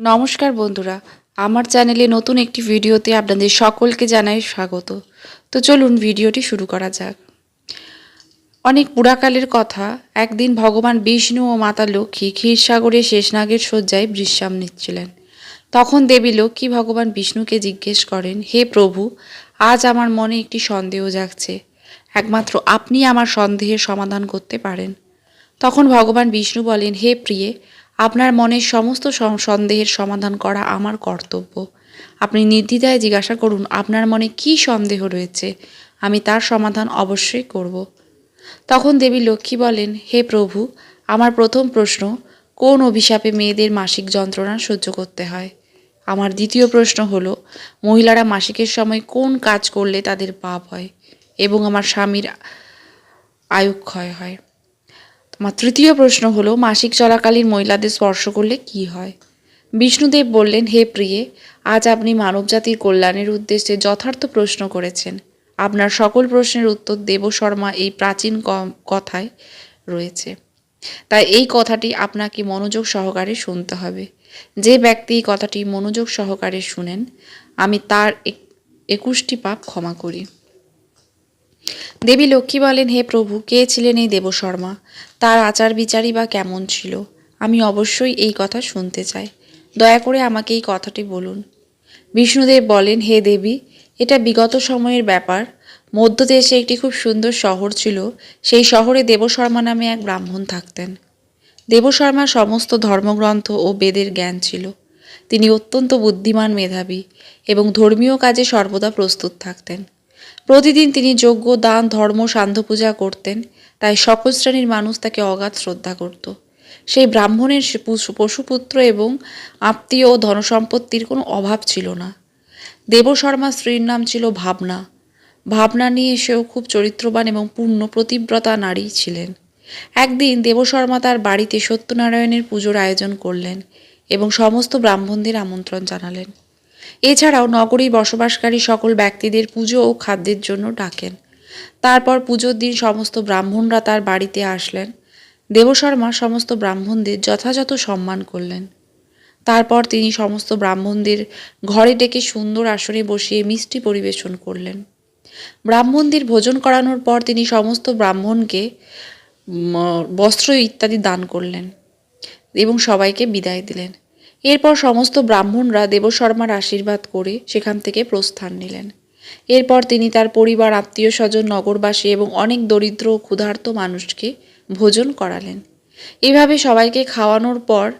নমস্কার বন্ধুরা, আমার চ্যানেলে নতুন একটি ভিডিওতে আপনাদের সকলকে জানাই স্বাগত। তো চলুন ভিডিওটি শুরু করা যাক। অনেক পুরাকালের কথা, একদিন ভগবান বিষ্ণু ও মাতা লক্ষ্মী ক্ষীরসাগরে শেষনাগের শয্যায় বিশ্রাম নিচ্ছিলেন। তখন দেবী লক্ষ্মী ভগবান বিষ্ণুকে জিজ্ঞেস করেন, হে প্রভু, আজ আমার মনে একটি সন্দেহ জাগছে। একমাত্র আপনি আমার সন্দেহের সমাধান করতে পারেন? তখন ভগবান বিষ্ণু বলেন, হে প্রিয়ে আপনার মনের সমস্ত সন্দেহের সমাধান করা আমার কর্তব্য। আপনি নির্দ্বিধায় জিজ্ঞাসা করুন, আপনার মনে কী সন্দেহ রয়েছে? আমি তার সমাধান অবশ্যই করব। তখন দেবী লক্ষ্মী বলেন, হে প্রভু, আমার প্রথম প্রশ্ন, কোন অভিশাপে মেয়েদের মাসিক যন্ত্রণা সহ্য করতে হয়? আমার দ্বিতীয় প্রশ্ন হলো, মহিলারা মাসিকের সময় কোন কাজ করলে তাদের পাপ হয় এবং আমার স্বামীর আয়ুক্ষয় হয়? আমার তৃতীয় প্রশ্ন হলো, মাসিক চলাকালীন মহিলাদের স্পর্শ করলে কি হয়? বিষ্ণুদেব বললেন, হে প্রিয়ে, আজ আপনি মানবজাতির কল্যাণের উদ্দেশ্যে যথার্থ প্রশ্ন করেছেন। আপনার সকল প্রশ্নের উত্তর দেব শর্মা এই প্রাচীন কথায় রয়েছে। তাই এই কথাটি আপনাকে মনোযোগ সহকারে শুনতে হবে। যে ব্যক্তি এই কথাটি মনোযোগ সহকারে শুনেন, আমি তার এক- একুশটি পাপ ক্ষমা করি। দেবী লক্ষ্মী বলেন, হে প্রভু, কে ছিলেন এই দেবশর্মা তার আচার বিচারই বা কেমন ছিল? আমি অবশ্যই এই কথা শুনতে চাই। দয়া করে আমাকে এই কথাটি বলুন। বিষ্ণুদেব বলেন, হে দেবী, এটা বিগত সময়ের ব্যাপার। মধ্যদেশে একটি খুব সুন্দর শহর ছিল। সেই শহরে দেবশর্মা নামে এক ব্রাহ্মণ থাকতেন। দেবশর্মার সমস্ত ধর্মগ্রন্থ ও বেদের জ্ঞান ছিল। তিনি অত্যন্ত বুদ্ধিমান মেধাবী এবং ধর্মীয় কাজে সর্বদা প্রস্তুত থাকতেন। প্রতিদিন তিনি যজ্ঞ, দান, ধর্ম, সান্ধ্য পূজা করতেন। তাই সকল শ্রেণির মানুষ তাকে অগাধ শ্রদ্ধা করত। সেই ব্রাহ্মণের পশুপুত্র এবং আত্মীয় ও ধনসম্পত্তির কোনো অভাব ছিল না। দেবশর্মা স্ত্রীর নাম ছিল ভাবনা। ভাবনা নিয়ে সেও খুব চরিত্রবান এবং পূর্ণ প্রতিব্রতা নারী ছিলেন। একদিন দেবশর্মা তার বাড়িতে সত্যনারায়ণের পুজোর আয়োজন করলেন এবং সমস্ত ব্রাহ্মণদের আমন্ত্রণ জানালেন। এছাড়াও নগরী বসবাসকারী সকল ব্যক্তিদের পুজো ও খাদ্যের জন্য ডাকেন। তারপর পুজোর দিন সমস্ত ব্রাহ্মণরা তার বাড়িতে আসলেন। দেবশর্মা সমস্ত ব্রাহ্মণদের যথাযথ সম্মান করলেন। তারপর তিনি সমস্ত ব্রাহ্মণদের ঘরে ডেকে সুন্দর আসনে বসিয়ে মিষ্টি পরিবেশন করলেন। ব্রাহ্মণদের ভোজন করানোর পর তিনি সমস্ত ব্রাহ্মণকে বস্ত্র ইত্যাদি দান করলেন এবং সবাইকে বিদায় দিলেন। এরপর সমস্ত ব্রাহ্মণরা দেবশর্মার আশীর্বাদ করে সেখান থেকে প্রস্থান নিলেন। এরপর তিনি তার পরিবার আত্মীয় স্বজন নগরবাসী এবং অনেক দরিদ্র ও ক্ষুধার্ত মানুষকে ভোজন করালেন। এভাবে সবাইকে খাওয়ানোর পর,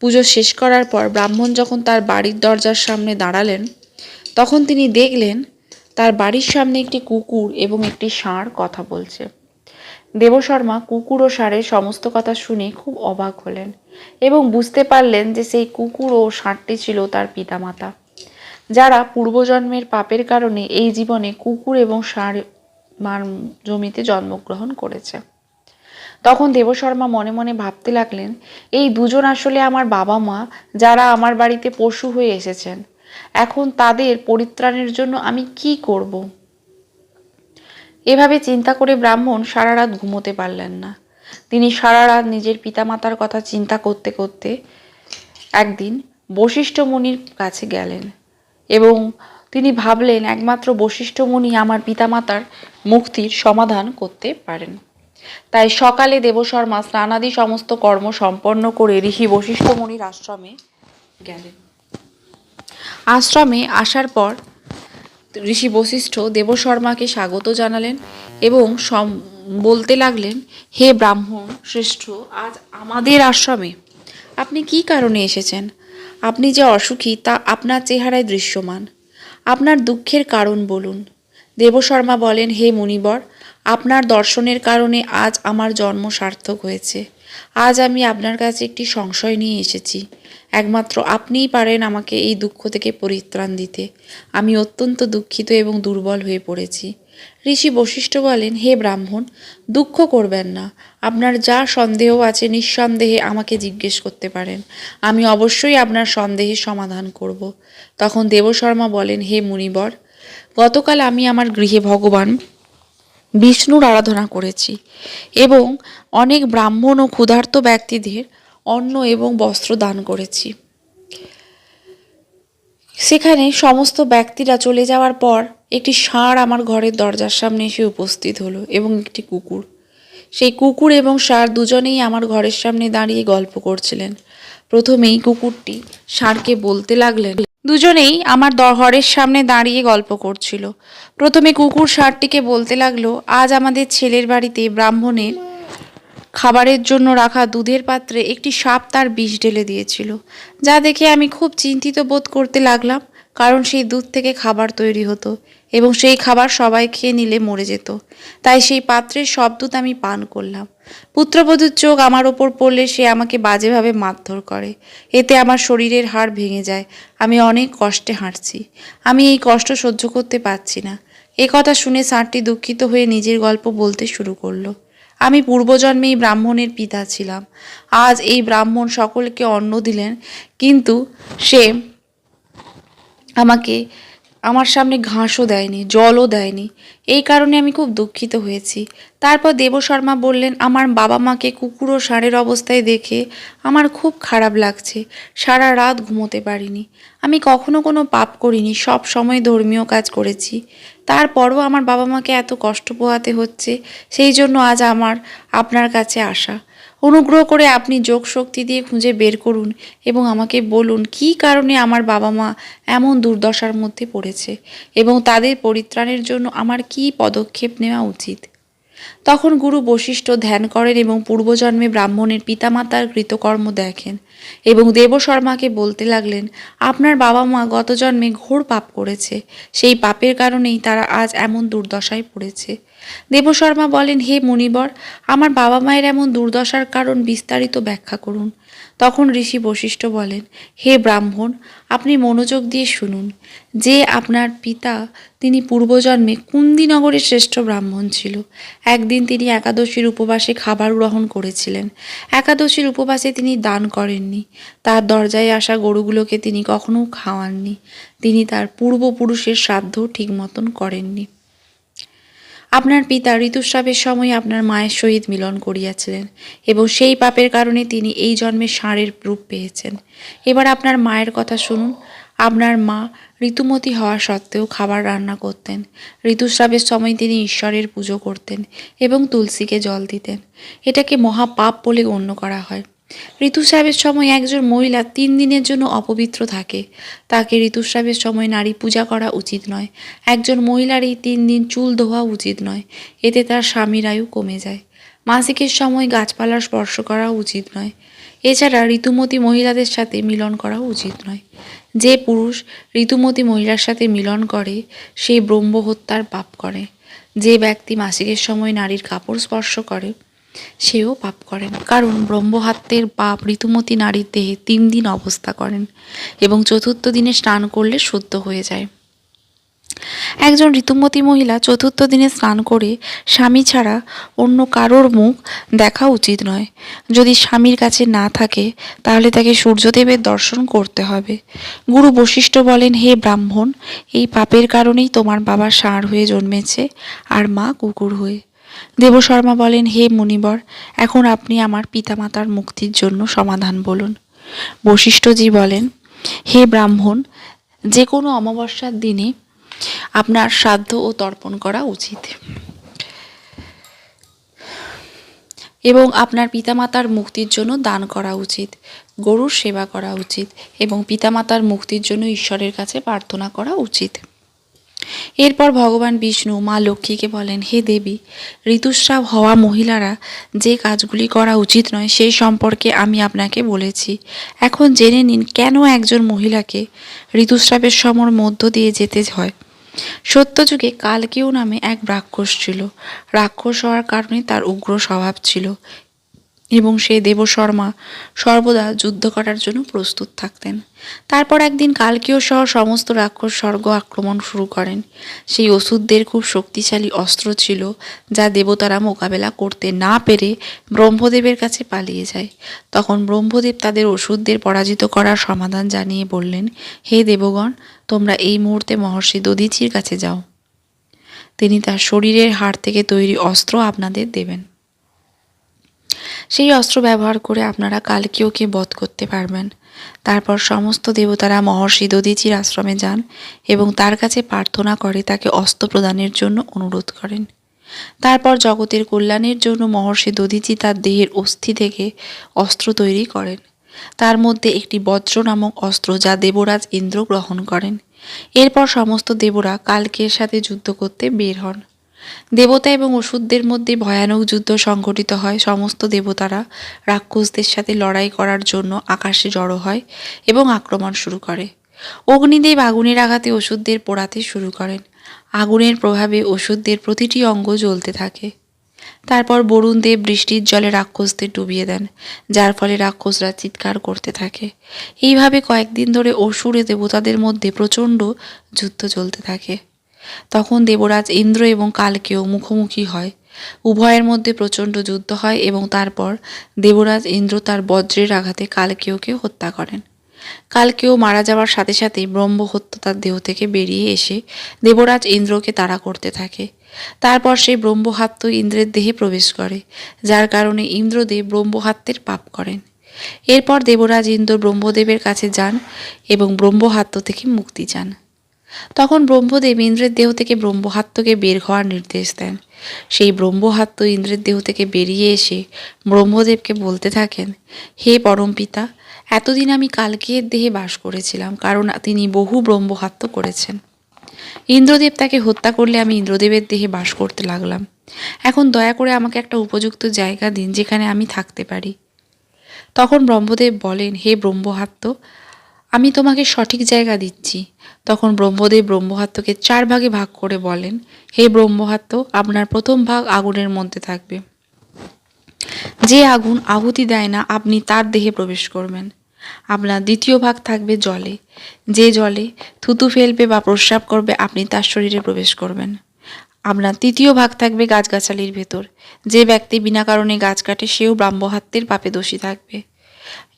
পুজো শেষ করার পর ব্রাহ্মণ যখন তার বাড়ির দরজার সামনে দাঁড়ালেন, তখন তিনি দেখলেন তার বাড়ির সামনে একটি কুকুর এবং একটি ষাঁড় কথা বলছে। দেবশর্মা কুকুর ও ষাঁড়ের সমস্ত কথা শুনে খুব অবাক হলেন এবং বুঝতে পারলেন যে সেই কুকুর ও ষাঁড়টি ছিল তার পিতামাতা। যারা পূর্বজন্মের পাপের কারণে এই জীবনে কুকুর এবং ষাঁড় মার জমিতে জন্মগ্রহণ করেছে। তখন দেবশর্মা মনে মনে ভাবতে লাগলেন, এই দুজন আসলে আমার বাবা মা যারা আমার বাড়িতে পশু হয়ে এসেছেন। এখন তাদের পরিত্রাণের জন্য আমি কি করব? এভাবে চিন্তা করে ব্রাহ্মণ সারা রাত ঘুমোতে পারলেন না। তিনি সারা রাত নিজের পিতামাতার কথা চিন্তা করতে করতে একদিন বশিষ্ঠ মুনির কাছে গেলেন এবং তিনি ভাবলেন, একমাত্র বশিষ্ঠ মুনি আমার পিতামাতার মুক্তির সমাধান করতে পারেন। তাই সকালে দেবশর্মা স্নানাদি সমস্ত কর্ম সম্পন্ন করে ঋষি বশিষ্ঠ মুনির আশ্রমে গেলেন। আশ্রমে আসার পর ঋষি বশিষ্ঠ দেবশর্মাকে স্বাগত জানালেন এবং সম- বলতে লাগলেন, হে ব্রাহ্মণ শ্রেষ্ঠ, আজ আমাদের আশ্রমে। আপনি কি কারণে এসেছেন? আপনি যে অসুখী, তা আপনার চেহারায় দৃশ্যমান। আপনার দুঃখের কারণ বলুন। দেবশর্মা বলেন, হে মুনিবর আপনার দর্শনের কারণে আজ আমার জন্ম সার্থক হয়েছে। আজ আমি আপনার কাছে একটি সংশয় নিয়ে এসেছি। একমাত্র আপনিই পারেন আমাকে এই দুঃখ থেকে পরিত্রাণ দিতে। আমি অত্যন্ত দুঃখিত এবং দুর্বল হয়ে পড়েছি। ঋষি বশিষ্ঠ বলেন, হে ব্রাহ্মণ, দুঃখ করবেন না। আপনার যা সন্দেহ আছে নিঃসন্দেহে আমাকে জিজ্ঞেস করতে পারেন। আমি অবশ্যই আপনার সন্দেহের সমাধান করব। তখন দেবশর্মা বলেন, হে মুনিবর, গতকাল আমি আমার গৃহে ভগবান বিষ্ণুর আরাধনা করেছি এবং অনেক ব্রাহ্মণ ও ক্ষুধার্ত ব্যক্তিদের অন্ন এবং বস্ত্র দান করেছি। সেখানে সমস্ত ব্যক্তিরা চলে যাওয়ার পর একটি ষাঁড় আমার ঘরের দরজার সামনে এসে উপস্থিত হলো এবং একটি কুকুর। সেই কুকুর এবং ষাঁড় দুজনেই আমার ঘরের সামনে দাঁড়িয়ে গল্প করছিলেন। প্রথমেই কুকুরটি ষাঁড়কে বলতে লাগলেন দুজনেই আমার ঘরের সামনে দাঁড়িয়ে গল্প করছিল। প্রথমে কুকুর ষাঁড়টিকে বলতে লাগল, আজ আমাদের ছেলের বাড়িতে ব্রাহ্মণের খাবারের জন্য রাখা দুধের পাত্রে একটি সাপ তার বিষ ঢেলে দিয়েছিল। যা দেখে আমি খুব চিন্তিত বোধ করতে লাগলাম। কারণ সেই দুধ থেকে খাবার তৈরি হতো এবং সেই খাবার সবাই খেয়ে নিলে মরে যেত। তাই সেই পাত্রের সব দুধ আমি পান করলাম। পুত্রবধূর চোখ আমার ওপর পড়লে সে আমাকে বাজেভাবে মারধর করে। এতে আমার শরীরের হাড় ভেঙে যায়। আমি অনেক কষ্টে হাঁটছি। আমি এই কষ্ট সহ্য করতে পারছি না। এ কথা শুনে ষাঁড়টি দুঃখিত হয়ে নিজের গল্প বলতে শুরু করল। আমি পূর্বজন্মেই ব্রাহ্মণের পিতা ছিলাম। আজ এই ব্রাহ্মণ সকলকে অন্ন দিলেন, কিন্তু সে আমাকে, আমার সামনে ঘাসও দেয়নি, জলও দেয়নি। এই কারণে আমি খুব দুঃখিত হয়েছি। তারপর দেবশর্মা বললেন, আমার বাবা মাকে কুকুর ও ষাঁড়ের অবস্থায় দেখে আমার খুব খারাপ লাগছে। সারা রাত ঘুমোতে পারিনি। আমি কখনো কোনো পাপ করিনি, সব সময় ধর্মীয় কাজ করেছি। তারপরও আমার বাবা মাকে এত কষ্ট পোহাতে হচ্ছে, সেই জন্য আজ আমার, আপনার কাছে আসা। অনুগ্রহ করে আপনি যোগ শক্তি দিয়ে খুঁজে বের করুন এবং আমাকে বলুন, কি কারণে আমার বাবা মা এমন দুর্দশার মধ্যে পড়েছে এবং তাদের পরিত্রাণের জন্য আমার কি পদক্ষেপ নেওয়া উচিত? তখন গুরু বশিষ্ঠ ধ্যান করেন এবং পূর্বজন্মে ব্রাহ্মণের পিতামাতার কৃতকর্ম দেখেন এবং দেবশর্মাকে বলতে লাগলেন, আপনার বাবা মা গত জন্মে ঘোর পাপ করেছে, সেই পাপের কারণেই তারা আজ এমন দুর্দশায় পড়েছে দেবশর্মা বলেন, হে মুনিবর, আমার বাবা মায়ের এমন দুর্দশার কারণ বিস্তারিত ব্যাখ্যা করুন। তখন ঋষি বশিষ্ঠ বলেন, হে ব্রাহ্মণ, আপনি মনোযোগ দিয়ে শুনুন। যে আপনার পিতা, তিনি পূর্বজন্মে কুন্দিনগরের শ্রেষ্ঠ ব্রাহ্মণ ছিল। একদিন তিনি একাদশীর উপবাসে খাবার গ্রহণ করেছিলেন। একাদশীর উপবাসে তিনি দান করেননি। তার দরজায় আসা গরুগুলোকে তিনি কখনো খাওয়াননি। তিনি তার পূর্বপুরুষের শ্রাদ্ধ ঠিক মতন করেননি। আপনার পিতা ঋতুস্রাবের সময় আপনার মায়ের সহিত মিলন করিয়াছিলেন, এবং সেই পাপের কারণে তিনি এই জন্মে ষাঁড়ের রূপ পেয়েছেন। এবার আপনার মায়ের কথা শুনুন। আপনার মা ঋতুমতী হওয়া সত্ত্বেও খাবার রান্না করতেন। ঋতুস্রাবের সময় তিনি ঈশ্বরের পুজো করতেন এবং তুলসীকে জল দিতেন। এটাকে মহাপাপ বলে গণ্য করা হয়। ঋতুস্রাবের সময় একজন মহিলা তিন দিনের জন্য অপবিত্র থাকে। তাকে ঋতুস্রাবের সময় নারী পূজা করা উচিত নয়। একজন মহিলার এই তিন দিন চুল ধোয়া উচিত নয়। এতে তার স্বামীর আয়ু কমে যায়। মাসিকের সময় গাছপালা স্পর্শ করা উচিত নয়। এছাড়া ঋতুমতী মহিলাদের সাথে মিলন করা উচিত নয়। যে পুরুষ ঋতুমতী মহিলার সাথে মিলন করে সে ব্রহ্ম হত্যার পাপ করে। যে ব্যক্তি মাসিকের সময় নারীর কাপড় স্পর্শ করে সেও পাপ করেন। কারণ ব্রহ্মহাত্যের পাপ ঋতুমতী নারীর দেহে তিন দিন অবস্থা করেন এবং চতুর্থ দিনে স্নান করলে শুদ্ধ হয়ে যায়। একজন ঋতুমতী মহিলা চতুর্থ দিনে স্নান করে স্বামী ছাড়া অন্য কারোর মুখ দেখা উচিত নয়। যদি স্বামীর কাছে না থাকে, তাহলে তাকে সূর্যদেবের দর্শন করতে হবে। গুরু বশিষ্ঠ বলেন, হে ব্রাহ্মণ, এই পাপের কারণেই তোমার বাবা ষাঁড় হয়ে জন্মেছে আর মা কুকুর হয়ে। দেবশর্মা বলেন, হে মুনিবর, এখন আপনি আমার পিতামাতার মুক্তির জন্য সমাধান বলুন। বশিষ্ঠজি বলেন, হে ব্রাহ্মণ যে কোনো অমাবস্যার দিনে আপনার শ্রাদ্ধ ও তর্পণ করা উচিত। এবং আপনার পিতামাতার মুক্তির জন্য দান করা উচিত, গরুর সেবা করা উচিত এবং পিতামাতার মুক্তির জন্য ঈশ্বরের কাছে প্রার্থনা করা উচিত। এরপর ভগবান বিষ্ণু মা লক্ষ্মীকে বলেন, হে দেবী, ঋতুস্রাব হওয়া মহিলারা যে কাজগুলি করা উচিত নয়, সেই সম্পর্কে আমি আপনাকে বলেছি। এখন জেনে নিন, কেন একজন মহিলাকে ঋতুস্রাবের সমর মধ্য দিয়ে যেতে হয়? সত্যযুগে কালকেও নামে এক রাক্ষস ছিল। রাক্ষস হওয়ার কারণে তার উগ্র স্বভাব ছিল। এবং সে দেবশর্মা সর্বদা যুদ্ধ করার জন্য প্রস্তুত থাকতেন। তারপর একদিন কালকেয় সহ সমস্ত রাক্ষস স্বর্গ আক্রমণ শুরু করেন। সেই ওষুধদের খুব শক্তিশালী অস্ত্র ছিল, যা দেবতারা মোকাবেলা করতে না পেরে ব্রহ্মদেবের কাছে পালিয়ে যায়। তখন ব্রহ্মদেব তাদের ওষুধদের পরাজিত করার সমাধান জানিয়ে বললেন, হে দেবগণ, তোমরা এই মুহূর্তে মহর্ষি দধিচির কাছে যাও। তিনি তার শরীরের হাড় থেকে তৈরি অস্ত্র আপনাদের দেবেন। সেই অস্ত্র ব্যবহার করে আপনারা কালকেওকে বধ করতে পারবেন। তারপর সমস্ত দেবতারা মহর্ষি দধিচির আশ্রমে যান এবং তার কাছে প্রার্থনা করে তাকে অস্ত্র প্রদানের জন্য অনুরোধ করেন। তারপর জগতের কল্যাণের জন্য মহর্ষি দধিচি তার দেহের অস্থি থেকে অস্ত্র তৈরি করেন। তার মধ্যে একটি বজ্র নামক অস্ত্র যা দেবরাজ ইন্দ্র গ্রহণ করেন। এরপর সমস্ত দেবরা কালকের সাথে যুদ্ধ করতে বের হন। দেবতা এবং অসুরদের মধ্যে ভয়ানক যুদ্ধ সংঘটিত হয়। সমস্ত দেবতারা রাক্ষসদের সাথে লড়াই করার জন্য আকাশে জড়ো হয় এবং আক্রমণ শুরু করে। অগ্নিদেব আগুনের আঘাতে ওষুধদের পোড়াতে শুরু করেন। আগুনের প্রভাবে ওষুধদের প্রতিটি অঙ্গ জ্বলতে থাকে। তারপর বরুণ দেব বৃষ্টির জলে রাক্ষসদের ডুবিয়ে দেন, যার ফলে রাক্ষসরা চিৎকার করতে থাকে। এইভাবে কয়েকদিন ধরে অসুর দেবতাদের মধ্যে প্রচণ্ড যুদ্ধ চলতে থাকে। তখন দেবরাজ ইন্দ্র এবং কালকেও মুখোমুখি হয়। উভয়ের মধ্যে প্রচণ্ড যুদ্ধ হয় এবং তারপর দেবরাজ ইন্দ্র তার বজ্রের আঘাতে কালকেয়কে হত্যা করেন। কালকেও মারা যাওয়ার সাথে সাথে ব্রহ্মহত্য তার দেহ থেকে বেরিয়ে এসে দেবরাজ ইন্দ্রকে তাড়া করতে থাকে। তারপর সেই ব্রহ্মহাত্য ইন্দ্রের দেহে প্রবেশ করে, যার কারণে ইন্দ্রদেব ব্রহ্মহাত্যের পাপ করেন। এরপর দেবরাজ ইন্দ্র ব্রহ্মদেবের কাছে যান এবং ব্রহ্মহাত্য থেকে মুক্তি চান। তখন ব্রহ্মদেব ইন্দ্রের দেহ থেকে ব্রহ্মহাত্মকে বের হওয়ার নির্দেশ দেন। সেই ব্রহ্মহাত্য ইন্দ্রের দেহ থেকে বেরিয়ে এসে ব্রহ্মদেবকে বলতে থাকেন, হে পরমপিতা এতদিন আমি কালকের দেহে বাস করেছিলাম, কারণ তিনি বহু ব্রহ্মহাত্য করেছেন। ইন্দ্রদেব তাকে হত্যা করলে আমি ইন্দ্রদেবের দেহে বাস করতে লাগলাম। এখন দয়া করে আমাকে একটা উপযুক্ত জায়গা দিন যেখানে আমি থাকতে পারি। তখন ব্রহ্মদেব বলেন, হে ব্রহ্মহাত্য আমি তোমাকে সঠিক জায়গা দিচ্ছি। তখন ব্রহ্মদেব ব্রহ্মহাত্যকে চার ভাগে ভাগ করে বলেন, হে ব্রহ্মহাত্য আপনার প্রথম ভাগ আগুনের মধ্যে থাকবে। যে আগুন আহুতি দেয় না, আপনি তার দেহে প্রবেশ করবেন। আপনার দ্বিতীয় ভাগ থাকবে জলে। যে জলে থুতু ফেলবে বা প্রস্রাব করবে, আপনি তার শরীরে প্রবেশ করবেন। আপনার তৃতীয় ভাগ থাকবে গাছগাছালির ভেতর। যে ব্যক্তি বিনা কারণে গাছ কাটে, সেও ব্রাহ্মহাত্যের পাপে দোষী থাকবে।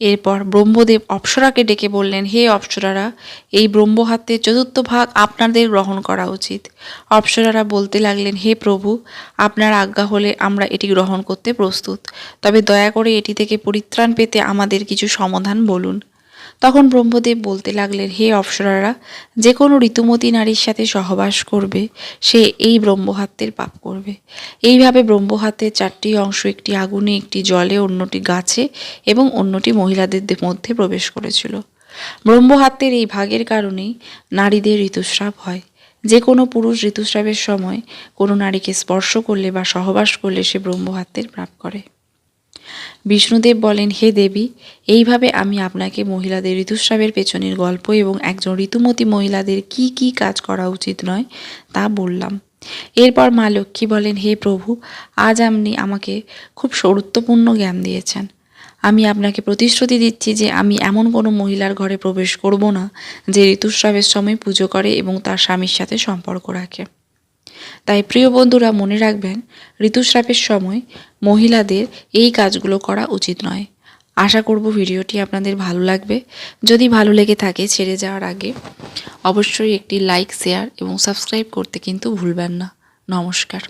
এরপর ব্রহ্মদেব অপ্সরাকে ডেকে বললেন, হে অপ্সরারা, এই ব্রহ্মহাত্যের চতুর্থ ভাগ আপনাদের গ্রহণ করা উচিত। অপ্সরারা বলতে লাগলেন, হে প্রভু, আপনার আজ্ঞা হলে আমরা এটি গ্রহণ করতে প্রস্তুত। তবে দয়া করে এটি থেকে পরিত্রাণ পেতে আমাদের কিছু সমাধান বলুন। তখন ব্রহ্মদেব বলতে লাগলেন, হে অপ্সরারা, যে কোনো ঋতুমতী নারীর সাথে সহবাস করবে, সে এই ব্রহ্মহাত্যের পাপ করবে। এইভাবে ব্রহ্মহাত্যের চারটি অংশ, একটি আগুনে, একটি জলে, অন্যটি গাছে এবং অন্যটি মহিলাদের মধ্যে প্রবেশ করেছিল। ব্রহ্মহাত্যের এই ভাগের কারণেই নারীদের ঋতুস্রাব হয়। যে কোনো পুরুষ ঋতুস্রাবের সময় কোনো নারীকে স্পর্শ করলে বা সহবাস করলে সে ব্রহ্মহাত্যের পাপ করে। বিষ্ণুদেব বলেন, হে দেবী, এইভাবে আমি আপনাকে মহিলাদের ঋতুস্রাবের পেছনের গল্প এবং একজন ঋতুমতী মহিলাদের কি কি কাজ করা উচিত নয় তা বললাম। এরপর মা লক্ষ্মী বলেন, হে প্রভু, আজ আপনি আমাকে খুব গুরুত্বপূর্ণ জ্ঞান দিয়েছেন। আমি আপনাকে প্রতিশ্রুতি দিচ্ছি যে আমি এমন কোনো মহিলার ঘরে প্রবেশ করব না যে ঋতুস্রাবের সময় পুজো করে এবং তার স্বামীর সাথে সম্পর্ক রাখে। তাই প্রিয় বন্ধুরা মনে রাখবেন, ঋতুস্রাবের সময় মহিলাদের এই কাজগুলো করা উচিত নয়। আশা করব ভিডিওটি আপনাদের ভালো লাগবে। যদি ভালো লেগে থাকে ছেড়ে যাওয়ার আগে, অবশ্যই একটি লাইক শেয়ার এবং সাবস্ক্রাইব করতে কিন্তু ভুলবেন না। নমস্কার।